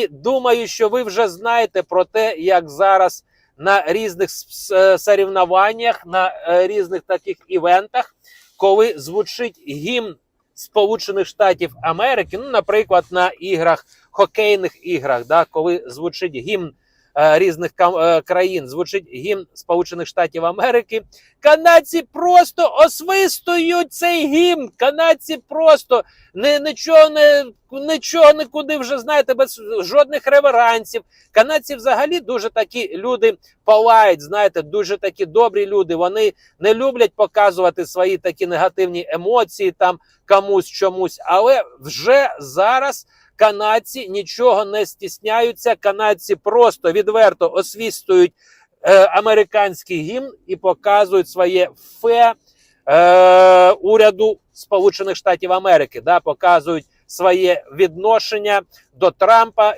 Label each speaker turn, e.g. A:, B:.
A: І думаю, що ви вже знаєте про те, як зараз на різних е, соревнованнях, на е, різних таких івентах, коли звучить гімн Сполучених Штатів Америки, ну, наприклад, на іграх, хокейних іграх, да, коли звучить гімн різних кам- е, країн, звучить гімн Сполучених Штатів Америки, канадці просто освистують цей гімн. Канадці просто не, нічого не нічого нікуди вже знаєте, без жодних реверансів. Канадці взагалі дуже такі люди полають, знаєте, дуже такі добрі люди. Вони не люблять показувати свої такі негативні емоції там комусь чомусь, але вже зараз. Канадці нічого не стісняються. Канадці просто відверто освістують е, американський гімн і показують своє фе е, уряду Сполучених Штатів Америки. Да, показують своє відношення до Трампа